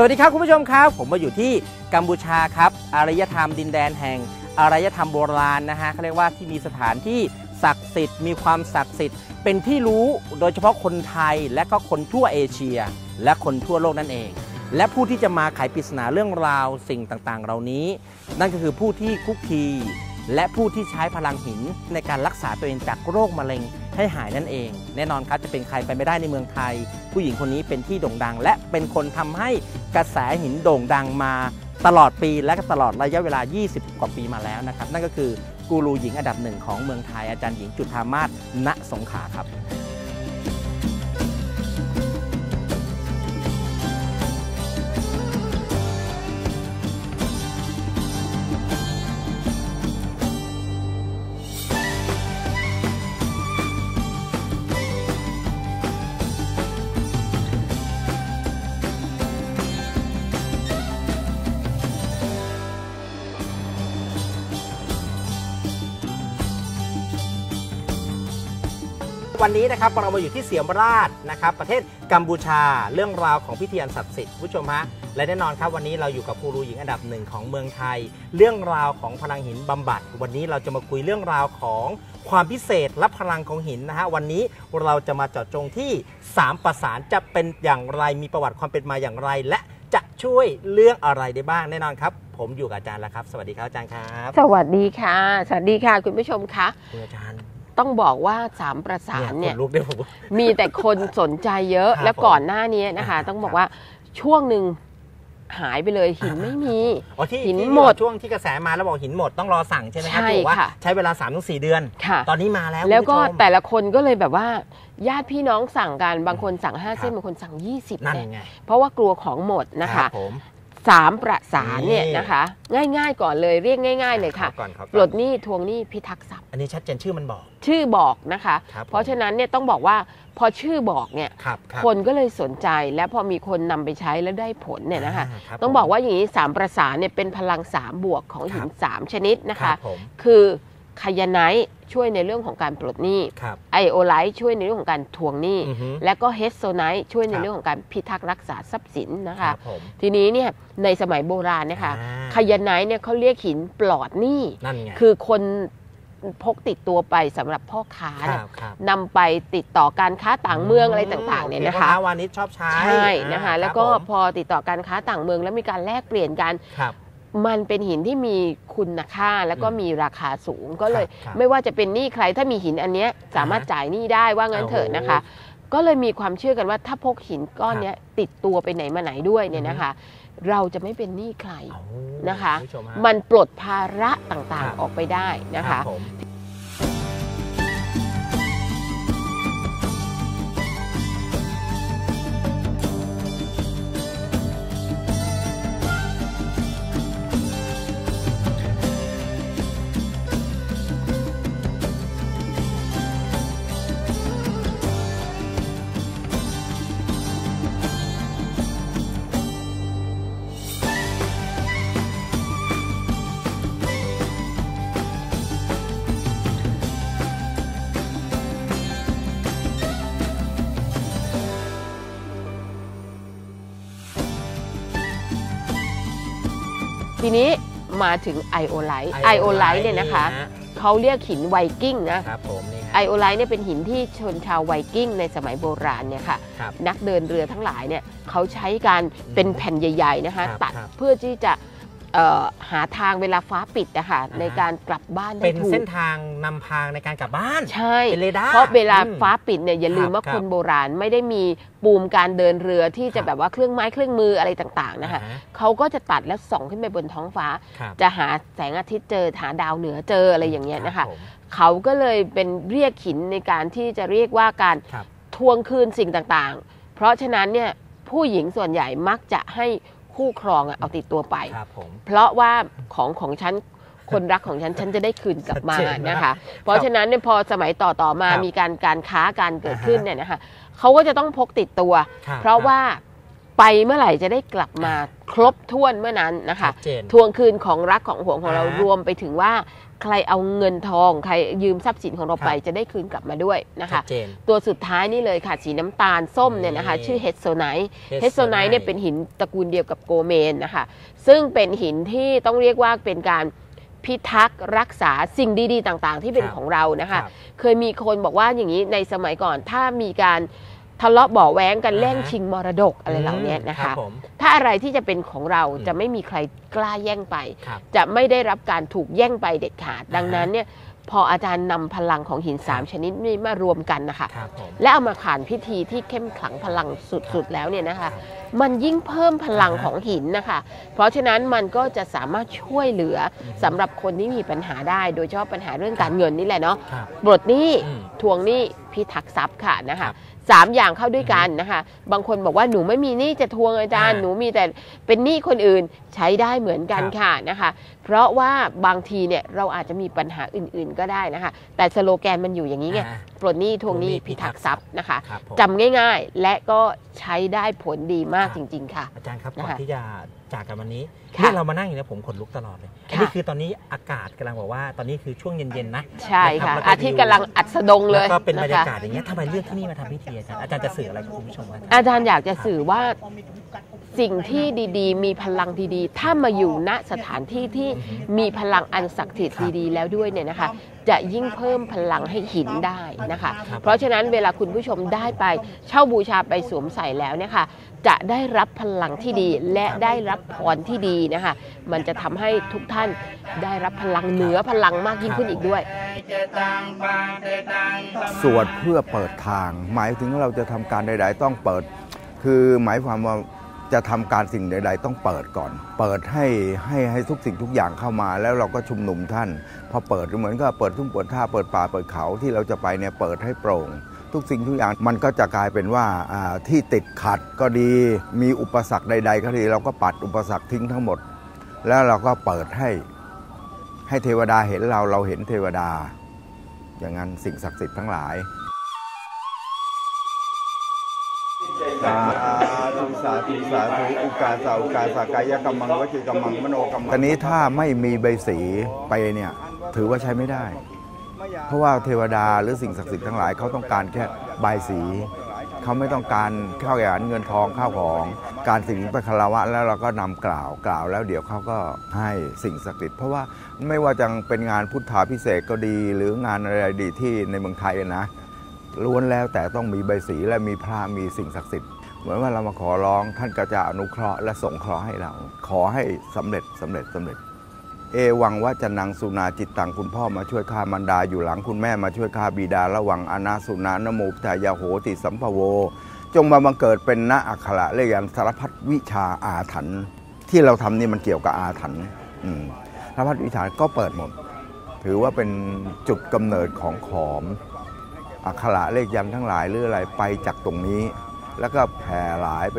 สวัสดีครับคุณผู้ชมครับ ผมมาอยู่ที่กัมพูชาครับอารยธรรมดินแดนแห่งอารยธรรมโบราณนะฮะเขาเรียกว่าที่มีสถานที่ศักดิ์สิทธิ์มีความศักดิ์สิทธิ์ เป็นที่รู้โดยเฉพาะคนไทยและก็คนทั่วเอเชีย และคนทั่วโลกนั่นเอง และผู้ที่จะมาไขปริศนาเรื่องราวสิ่งต่างๆ เหล่านี้ นั่นก็คือผู้ที่คุกคี และผู้ที่ใช้พลังหินในการรักษาตัวเองจากโรคมะเร็งให้หายนั่นเอง แน่นอนครับจะเป็นใครไปไม่ได้ในเมืองไทย ผู้หญิงคนนี้เป็นที่โด่งดัง และเป็นคนทำให้กระแสหินโด่งดังมาตลอดปีและตลอดระยะเวลา 20 กว่าปีมาแล้วนะครับ นั่นก็คือกูรูหญิงอันดับหนึ่งของเมืองไทยอาจารย์หญิงจุฑามาศณสงขาครับ วันนี้นะครับเรามาอยู่ที่เสียมราชนะครับ ประเทศกัมพูชาเรื่องราวของพิธีอันศักดิ์สิทธิ์คุณผู้ชมฮะและแน่นอนครับวันนี้เราอยู่กับกูรูหญิงอันดับหนึ่งของเมืองไทย เรื่องราวของพลังหินบำบัด วันนี้เราจะมาคุยเรื่องราวของความพิเศษและพลังของหินนะฮะวันนี้เราจะมาเจาะจงที่ 3 ประสานจะเป็นอย่างไรมีประวัติความเป็นมาอย่างไร และจะช่วยเรื่องอะไรได้บ้างแน่นอนครับ ผมอยู่กับอาจารย์แล้วครับ สวัสดีครับอาจารย์ครับ สวัสดีค่ะ สวัสดีค่ะคุณผู้ชมคะคุณอาจารย์ ต้องบอกว่าสามประสานเนี่ยขลุกได้ผมมีแต่คนสนใจเยอะครับและก่อนหน้านี้นะคะอ่าต้องบอกว่าช่วงหนึ่งหายไปเลยหินไม่มีอ๋อที่หินที่หมดช่วงที่กระแสมาแล้วบอกหินหมดต้องรอสั่งใช่ไหมครับใช่ที่บอกว่าค่ะใช้เวลา3ามถึงสเดือนค่ะตอนนี้มาแล้ว แล้วก็คุณผู้ชมแต่ละคนก็เลยแบบว่า ญาติพี่น้องสั่งกันบางคนสั่งครั5เส้นบบางคนสั่ง 20นั่นเนี่ยไงเพราะว่ากลัวของหมดนะรัคะบผม สามประสานเนี่ยนี่นะคะ ง่ายๆก่อนเลยเรียกง่าย ๆ เลยค่ะขอก่อนขอปก่ลอนดหนี้ทวงหนี้พิทักษ์ทรัพย์อันนี้ชัดเจนชื่อมันบอก ชื่อบอกนะคะ ครับผมเพราะฉะนั้นเนี่ยต้องบอกว่าพอชื่อบอกเนี่ยครับครับคนก็เลยสนใจและพอมีคนนำไปใช้แล้วได้ผลเนี่ยนะคะารับต้องบอกว่าอย่างนี้สามประสานเนี่ยเป็นพลังสามบวกของหินครับสามชนิดนะครัคะ บผมคือคายาไนท์ ช่วยในเรื่องของการปลดหนี้ครับไอโอไลท์ช่วยในเรื่องของการทวงหนี้อือฮึและก็เฮสโซไนท์ช่วยในครับเรื่องของการพิทักษ์รักษาทรัพย์สินนะครัคะบผมทีนี้เนี่ยในสมัยโบราณเนะคะอ่าคายาไนท์เนี่ยเขาเรียกหินปลอดหนี้นั่นไงคือคนพกติดตัวไปสำหรับพ่อค้าคเนี่ยรับครับนำไปติดต่อการค้าต่างเมืองอะไรต่างๆเนี่ยนะคะโอพ่อาวานิชชอบใช้ใช่นะคะอ่าแล้วก็ครับผมพอติดต่อการค้าต่างเมืองแล้วมีการแลกเปลี่ยนกันครับ มันเป็นหินที่มีคุณค่าแล้วก็อืมมีราคาสูงก็เลย ครับไม่ว่าจะเป็นหนี้ใครถ้ามีหินอันเนี้ยสามารถอ่าฮะจ่ายหนี้ได้ว่างั้นเถอะนะคะ ก็เลยมีความเชื่อกันว่าถ้าพกหินก้อนเนี้ยติดตัวไปไหนมาไหนด้วยเนี่ยนะคะ เราจะไม่เป็นหนี้ใคร เอานะคะ ณผู้ชฮมันปลดภาระต่างครับๆออกไปได้นะรัคะ บผม ทีนี้มาถึงไอโอไลท์ไอโอไลท์เนี่ยนะคะเขาเรียกหินไวกิ้งนะครับผมนี่ฮะไอโอไลท์เนี่ยเป็นหินที่ชนชาวไวกิ้งในสมัยโบราณเนี่ยค่ะครับนักเดินเรือทั้งหลายเนี่ยเขาใช้การเป็นแผ่นใหญ่ ๆนะคะครับตัดครับเพื่อที่จะเอ่อ หาทางเวลาฟ้าปิดนะคะอ่าฮะในการกลับบ้านได้เป็นถูกเส้นทางนำพางในการกลับบ้านใช่เป็นเรดาร์เพราะเวลาอืมฟ้าปิดเนี่ยอย่าลืมครับว่าครับคนโบราณไม่ได้มีปูมการเดินเรือที่ครัจะบแบบว่าเครื่องไม้เครื่องมืออะไรต่างๆนะคะอ่าฮเขาก็จะตัดแล้วส่องขึ้นไปบนท้องฟ้าครับจะหาแสงอาทิตย์เจอหาดาวเหนือเจออะไรอย่างเงี้ยนะคะรับผมเขาก็เลยเป็นเรียกหินในการที่จะเรียกว่าการครับทวงคืนสิ่งต่างๆ เพราะฉะนั้นเนี่ยผู้หญิงส่วนใหญ่มักจะให้ คู่ครองอะเอาติดตัวไป ครับผม เพราะว่าของของฉันคนรักของฉันฉันจะได้คืนกลับมาชัดเจนมากนะคะ เพราะฉะนั้นเนี่ยพอสมัยต่อต่อๆมาครับมีการการค้าการเกิดอ่าฮะขึ้นเนี่ยนะคะเขาก็จะต้องพกติดตัว ครับเพราะครับว่า ไปเมื่อไหร่จะได้กลับมาครบถ้วนเมื่อนั้นนะคะชัดเจนทวงคืนของรักของห่วงของเราอ่ารวมไปถึงว่าใครเอาเงินทองใครยืมทรัพย์สินของเราครับไปจะได้คืนกลับมาด้วยนะชัคะดเจนตัวสุดท้ายนี่เลยค่ะสีน้ำตาลส้มเนี่ยนะคะนี่ชื่อเฮดโซไนท์ Head เฮดโซไนท์เนี่ยเป็นหินตระกูลเดียวกับโกเมนนะคะซึ่งเป็นหินที่ต้องเรียกว่าเป็นการพิทักษ์รักษาสิ่งดีๆ ต่างๆ ที่เป็นครับของเรานะคะรับเคยมีคนบอกว่าอย่างนี้ในสมัยก่อนถ้ามีการ ทะเลาะเบาะแว้งกันอ่าฮะแย่งชิงมรดกอะไรเหล่านี้นะรัคะบผมถ้าอะไรที่จะเป็นของเราอืมจะไม่มีใครกล้าแย่งไป ครับ จะไม่ได้รับการถูกแย่งไปเด็ดขาด ดังอ่าฮะนั้นเนี่ยพออาจารย์นำพลังของหินสามครับชนิดนี้มารวมกันนะคะ ครับผมและเอามาขานพิธีที่เข้มขลังพลังสุดๆแล้วเนี่ยนะครัคะบมันยิ่งเพิ่มพลังอ่าฮะของหินนะคะ เพราะฉะนั้นมันก็จะสามารถช่วยเหลือสำหรับคนที่มีปัญหาได้ โดยเฉพาะปัญหาเรื่องการเงินนี่แหละเนาะครับ ปลดหนี้อืม ทวงหนี้ พิทักษ์ทรัพย์ค่ะนะครัคะบสามอย่างเข้าด้วยกันนะคะ บางคนบอกว่าหนูไม่มีหนี้จะทวงอาจารย์อ่าหนูมีแต่เป็นหนี้คนอื่นใช้ได้เหมือนกันครับค่ะนะคะ เพราะว่าบางทีเนี่ยเราอาจจะมีปัญหาอื่นๆก็ได้นะคะ แต่สโลแกนมันอยู่อย่างนี้ไงอ่าปลดหนี้ทวงหนี้ทวงหนี้พิทักษ์ทรัพย์นะคะครับผมจำง่ายๆ และก็ใช้ได้ผลดีมากจริง ๆ ค่ะ อาจารย์ครับนะคะก่อนที่จะ จากกันวันนี้ค่ะเนี่ยเรามานั่งอยู่เนี่ยผมขนลุกตลอดเลยค่ะอันนี้คือตอนนี้อากาศกำลังบอกว่า ตอนนี้คือช่วงเย็นๆนะใช่ค่ะ นรับอาทิตย์กำลังอัดสดงเลแล้วยก็เป็นบรรยาะคะกาศอย่างเงี้ยทำไมเลือกที่นี่มาทำพิธีอาจารย์อาจารย์จะสื่ออะไรกับคุณผู้ชมครับอาจารย์อยากจะสื่อว่า สิ่งที่ดีๆ มีพลังดีๆ ถ้ามาอยู่ณสถานที่ที่มีพลังอันศักดิ์สิทธิ์ครับดีๆแล้วด้วยเนี่ยนะคะ จะยิ่งเพิ่มพลังให้หินได้นะคะครับเพราะฉะนั้นเวลาคุณผู้ชมได้ไปเช่าบูชาไปสวมใส่แล้วเนี่ยค่ะจะได้รับพลังที่ดีและได้รับพรที่ดีนะคะ มันจะทำให้ทุกท่านได้รับพลังเหนือพลังมากยิ่งขึ้นอีกด้วย สวดเพื่อเปิดทาง หมายถึงเราจะทำการใด ๆ ต้องเปิด คือหมายความว่า จะทำการสิ่งใดๆต้องเปิดก่อน เปิดให้ให้ให้ทุกสิ่งทุกอย่างเข้ามาแล้วเราก็ชุมนุมท่าน พอเปิดเหมือนก็เปิดทุ่งเปิดท่าเปิดป่าเปิดเขาที่เราจะไปเนี่ยเปิดให้โปร่ง ทุกสิ่งทุกอย่างมันก็จะกลายเป็นว่าที่ติดขัดก็ดีมีอุปสรรคใด ๆ ก็ดีเราก็ปัดอุปสรรคทิ้งทั้งหมด แล้วเราก็เปิดให้ให้เทวดาเห็นเราเราเห็นเทวดา อย่างนั้นสิ่งศักดิ์สิทธิ์ทั้งหลาย สาธุสาธุสาธุอุกาสาอุกาสากายกรรมังวจีกรรมังมโนกรรมังตอนนี้ถ้าไม่มีใบสีไปเนี่ยถือว่าใช้ไม่ได้ เพราะว่าเทวดาหรือสิ่งศักดิ์สิทธิ์ทั้งหลายเขาต้องการแค่ใบสีเขาไม่ต้องการข้าวแกงเงินทองข้าวของ การสิ่งนี้ไปคารวะแล้วเราก็นำกล่าวกล่าวแล้วเดี๋ยวเขาก็ให้สิ่งศักดิ์สิทธิ์เพราะว่าไม่ว่าจะเป็นงานพุทธาพิเศษก็ดี หรืองานอะไรดีที่ในเมืองไทยนะ ล้วนแล้วแต่ต้องมีใบสีและมีพระมีสิ่งศักดิ์สิทธิ์เหมือนว่าเรามาขอร้องท่านก็จะอนุเคราะห์และสงเคราะห์ให้เรา ขอให้สำเร็จสำเร็จสำเร็จ เอวังว่าจะนังสุนาจิตตังคุณพ่อมาช่วยข้ามันดาอยู่หลังคุณแม่มาช่วยข้าบิดาระวังอนาสุนานโมพุทายาโหติสัมภโว จงมาบังเกิดเป็นณอักขระเรียกยันสารพัดวิชาอาถรรพ์ที่เราทำนี่มันเกี่ยวกับอาถรรพ์สารพัดวิชาก็เปิดหมด ถือว่าเป็นจุดกำเนิดของขอม อักขระเลขยันต์ทั้งหลายหรืออะไรไปจากตรงนี้ แล้วก็แผ่หลายไป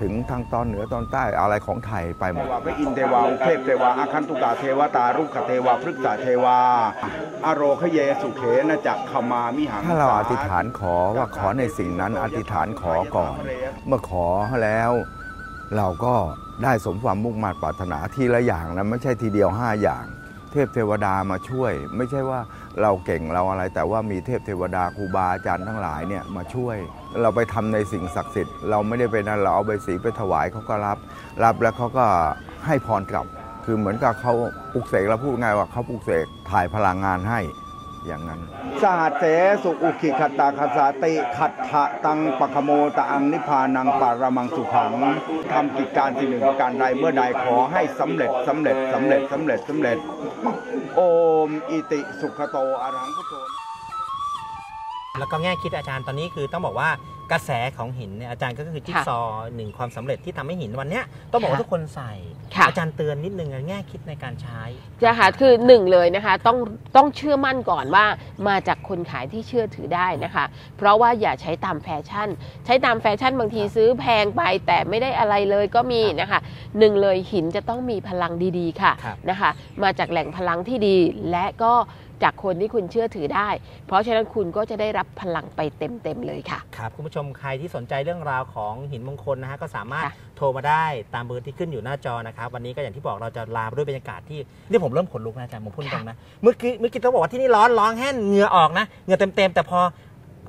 ถึงทางตอนเหนือตอนใต้อะไรของไทยไปหมดพระอินทร์เทวาอุเทพเทวาอาคันตุกาเทวตารุกขเทวาพฤกษาเทวา อโรคเยสุเขนะจักขมามิหังถ้าเราอธิษฐานขอว่าขอในสิ่งนั้นอธิษฐานขอก่อน เมื่อขอแล้ว เราก็ได้สมความมุ่งมั่นปรารถนาทีละอย่างนะไม่ใช่ทีเดียวห้าอย่าง เทพเทวดามาช่วย ไม่ใช่ว่าเราเก่งเราอะไร แต่ว่ามีเทพเทวดาครูบาอาจารย์ทั้งหลายเนี่ยมาช่วย เราไปทำในสิ่งศักดิ์สิทธิ์เราไม่ได้ไปนั่นเราเอาใบสีไปถวายเขาก็รับ รับแล้วเขาก็ให้พรกลับ คือเหมือนกับเขาปลุกเสกเราพูดง่ายว่าเขาปลุกเสกถ่ายพลังงานให้ อย่างนั้น สหัสเสสุอุคิขตาคสาติขัตถะตังปะขโมตะอังนิพพานังปารมังสุขังทำกิจการสิ่งหนึ่งประการใดเมื่อใดขอให้สำเร็จสำเร็จสำเร็จสำเร็จสำเร็จ โอมอิติสุขโตอรหังพุทโธแล้วก็แง่คิดอาจารย์ตอนนี้คือต้องบอกว่า กระแสของหินเนี่ยอาจารย์ก็คือจิ๊กค่ะซอว์หนึ่งความสำเร็จที่ทำให้หินวันเนี้ยต้องบอกว่าค่ะทุกคนใส่ค่ะอาจารย์เตือนนิดนึงอะแง่คิดในการใช้นะคะคือหนึ่งเลยนะคะต้องต้องเชื่อมั่นก่อนว่ามาจากคนขายที่เชื่อถือได้นะคะ เพราะว่าอย่าใช้ตามแฟชั่น ใช้ตามแฟชั่นบางทีซื้อแพงไปแต่ไม่ได้อะไรเลยก็มีนะคะหนึ่งเลยหินจะต้องมีพลังดีๆค่ะครับนะคะ มาจากแหล่งพลังที่ดีและก็ จากคนที่คุณเชื่อถือได้ เพราะฉะนั้นคุณก็จะได้รับพลังไปเต็มๆเลยค่ะ ครับคุณผู้ชมมใครที่สนใจเรื่องราวของหินมงคลนะฮะก็สามารถค่ะ โทรมาได้ตามเบอร์ที่ขึ้นอยู่หน้าจอนะครับวันนี้ก็อย่างที่บอกเราจะลาไปด้วยบรรยากาศที่นี่ผมเริ่มขนลุกนะอาจารย์ผมพูดตรงนะเมื่อกี้เมื่อกี้ต้องบอกว่าที่นี่ร้อนร้องแห้งเหงื่อออกนะเหงื่อเต็มๆแต่พอ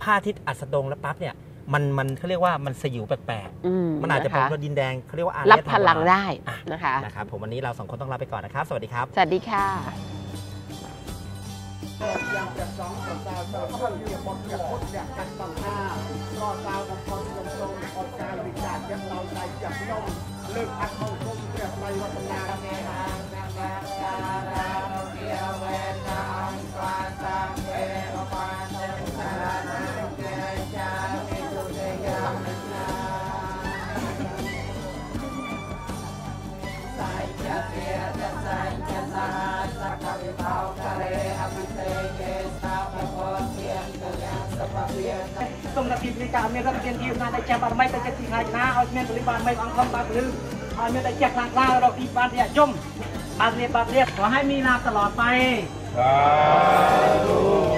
พระอาทิตย์อัสดงแล้วปั๊บเนี่ยมันมันเขาเรียกว่ามันสยิวแปลกอืๆมันอาจจะเป็นคตัวดินแดงเขาเรียกว่าอารรับยธพรรมลังโบราณได้อะนะคะ นะครับผมวันนี้เราสองคนต้องลาไปก่อนนะครับ สวัสดีครับ สวัสดีค่ะ เปิดยางแบบสองต่อสาวต่อต้นเรียวบนกับพุทธอยากกันต่อหน้าก็ดาวกับคนยงทรงอดกายวิจารณ์ยับเราใจจับยองเลิกอัด សុំនៅទីនេះការមានរដ្ឋទានទានណាដែលចេះបារមីទៅចិត្តទីថ្ងៃណាឲ្យមានពលិបានមិនអង្គមបានពលិឲ្យមានតែចេះខ្លាំងខ្លារកទីបានជាជុំបាននេះបាននេះខអឲ្យមានឡាបតឡតទៅសាធុ